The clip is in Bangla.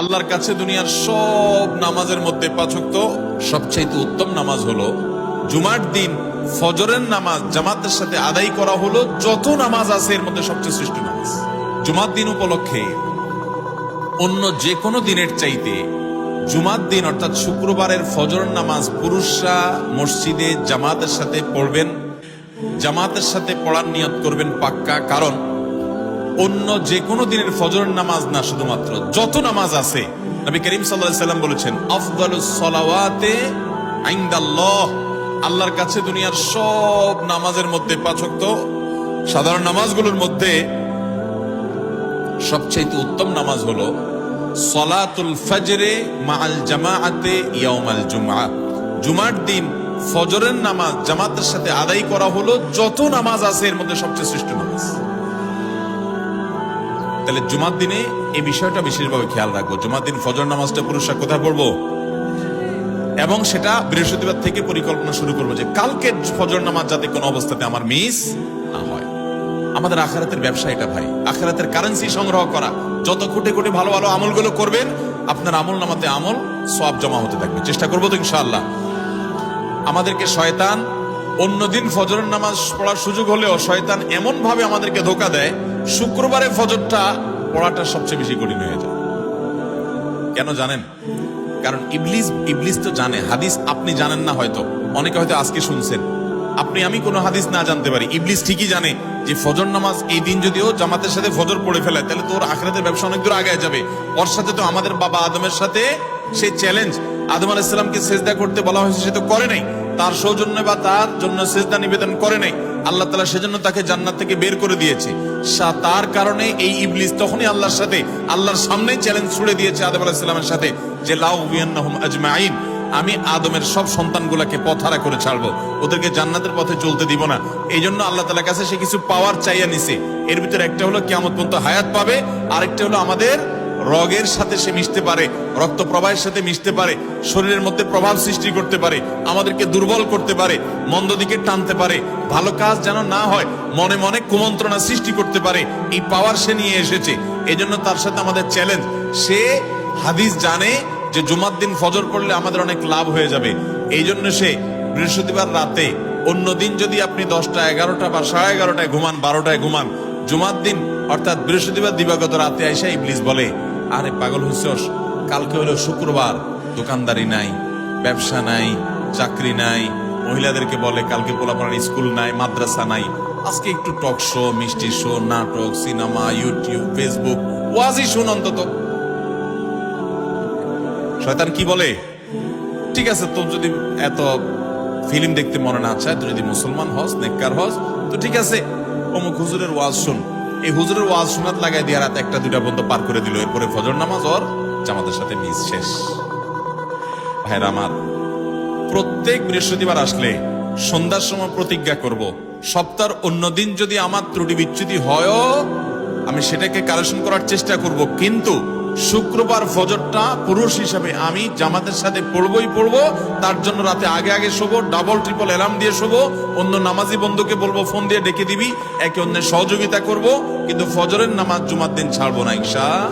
আল্লাহর কাছে দুনিয়ার সব নামাজের মধ্যে পাচক্ত, সবচাইতে উত্তম নামাজ হলো জুমার দিন, ফজরের নামাজ, জামাতের সাথে আদায় করা হলো যত নামাজ আছে এর মধ্যে সবচেয়ে শ্রেষ্ঠ নামাজ। জুমার দিন উপলক্ষে অন্য যে কোনো দিনের চাইতে জুমার দিন, অর্থাৎ শুক্রবারের ফজর নামাজ পুরুষরা মসজিদে জামাতের সাথে পড়বেন, জামাতের সাথে পড়ার নিয়ত করবেন পাক্কা। কারণ অন্য যে কোনো দিনের ফজর নামাজ না শুধুমাত্র, যত নামাজ আছে, নবী করিম সাল্লাল্লাহু সাল্লাম বলেছেন, আফদালুস সলাওয়াতে আইন্দাল্লাহ। আল্লাহর কাছে দুনিয়ার সব নামাজের মধ্যে পাচক্ত সাধারণ নামাজগুলোর মধ্যে সবচাইতে উত্তম নামাজ হলো সলাতুল ফজরে মাল জামাআতে ইয়াউমাল জুমআ। জুমার দিন ফজরের নামাজ জামাতের সাথে আদায় করা হলো, যত নামাজ আছে এর মধ্যে সবচেয়ে শ্রেষ্ঠ নামাজ। তাহলে জুমার দিনে এই বিষয়টা বিশেষভাবে খেয়াল রাখব। জুমার দিন ফজর নামাজটা পুরুষরা কোথায় পড়ব? এবং সেটা বৃহস্পতিবার থেকে পরিকল্পনা শুরু করব যে কালকে ফজর নামাজ যাতে কোনো অবস্থাতে আমার মিস না হয়। আমাদের আখারাতের ব্যবসা এটা ভাই। আখারাতের কারেন্সি সংগ্রহ করা। যত কোটে কোটে ভালো ভালো আমলগুলো করবেন, আপনার আমল নামাতে আমল সব জমা হতে থাকবে। চেষ্টা করব তো ইনশাআল্লাহ। আমাদেরকে শয়তান অন্যদিন ফজরের নামাজ পড়ার সুযোগ হলেও শয়তান এমন ভাবে আমাদেরকে ধোকা দেয় শুক্রবারে ফজরটা পড়াটা সবচেয়ে বেশি কঠিন হয়ে যায়। কেন জানেন? কারণ ইবলিস ইবলিস তো জানে, হাদিস আপনি জানেন না হয়তো। অনেকে হয়তো আজকে শুনছেন। আপনি, আমি কোনো হাদিস না জানতে পারি। ইবলিস ঠিকই জানে যে ফজর নামাজ এই দিন যদিও জামাতের সাথে ফজর পড়ে ফেলে, তাহলে তোর আখরাতের ব্যবসা অনেক দূর আগে যাবে। ওর সাথে তো আমাদের বাবা আদমের সাথে সে চ্যালেঞ্জ আদম আলাইসালামকে সেজদা করতে বলা হয়েছে, সে তো করে নাই। তার সৌজন্য বা তার জন্য সেজদা নিবেদন করে নাই। আল্লাহ তালা সেজন্য তাকে জান্নাত থেকে বের করে দিয়েছে। তার কারণে এই ইবলিস তখনই আল্লাহর সাথে, আল্লাহর সামনে চ্যালেঞ্জ ছুড়ে দিয়েছে আদম আলাহিসাল্লামের সাথে যে, লাউ আজমাইন, আমি আদমের সব সন্তানগুলাকে পথারা করে ছাড়বো। ওদেরকে জান্নাতের পথে চলতে দিব না। এই জন্য আল্লাহ তালার কাছে সে কিছু পাওয়ার চাইয়া নিছে। এর ভিতরে একটা হলো কেমন পর্যন্ত হায়াত পাবে, আরেকটা হলো আমাদের রগের সাথে সে মিশতে পারে, রক্ত প্রবাহের সাথে মিশতে পারে, শরীরের মধ্যে প্রভাব সৃষ্টি করতে পারে, আমাদেরকে দুর্বল করতে পারে, মন্দ দিকে টানতে পারে, ভালো কাজ যেন না হয়, মনে মনে কুমন্ত্রণা সৃষ্টি করতে পারে, এই পাওয়ার সে নিয়ে এসেছে। এজন্য তার সাথে আমাদের চ্যালেঞ্জ সে হাদিস জানে যে জুমার দিন ফজর পড়লে আমাদের অনেক লাভ হয়ে যাবে। এই জন্য সে বৃহস্পতিবার রাতে, অন্য দিন যদি আপনি দশটা এগারোটা বা সাড়ে এগারোটায় ঘুমান, বারোটায় ঘুমান, জুমার দিন অর্থাৎ বৃহস্পতিবার দিবাগত রাতে আইসা ইবলিস বলে আরে পাগল হইছস কালকে হলো শুক্রবার। দোকানদারি নাই, ব্যবসা নাই, চাকরি নাই, মহিলাদেরকে বলে কালকে পোলাপাড়ার স্কুল নাই, মাদ্রাসা নাই। আজকে একটু টক শো, মিষ্টি শো, নাটক, সিনেমা, ইউটিউব, ফেসবুক ওয়াজি শুন অন্তত। শয়তান কি বলে? ঠিক আছে, তোর যদি এত ফিল্ম দেখতে মনে না চায়, তুই যদি মুসলমান হস, নেককার হস, তো ঠিক আছে, অমুক হুজুরের ওয়াজ শুন। এই হুজুরের ওয়াজ শোনাত লাগাই দিয়ে রাত একটা, দুইটা পর্যন্ত পার করে দিল। এরপরে ফজর নামাজ ওর জামাতের সাথে মিস শেষ। ভাইরা আমার, প্রত্যেক বৃহস্পতিবার আসলে সন্ধ্যার সময় প্রতিজ্ঞা করব, সপ্তাহের অন্য দিন যদি আমার ত্রুটি বিচ্যুতি হয় আমি সেটাকে কালেকশন করার চেষ্টা করব। কিন্তু শুক্রবার ফজরটা পুরুষ হিসাবে আমি জামাতের সাথে পড়বই পড়ব। তার জন্য রাতে আগে আগে শোবো ডাবল ট্রিপল অ্যালার্ম দিয়ে শোবো। অন্য নামাজি বন্ধুকে বলব ফোন দিয়ে ডেকে দিবি। একে অন্যের সহযোগিতা করব। কিন্তু ফজরের নামাজ জুমার দিন ছাড়বো না, ইনশা।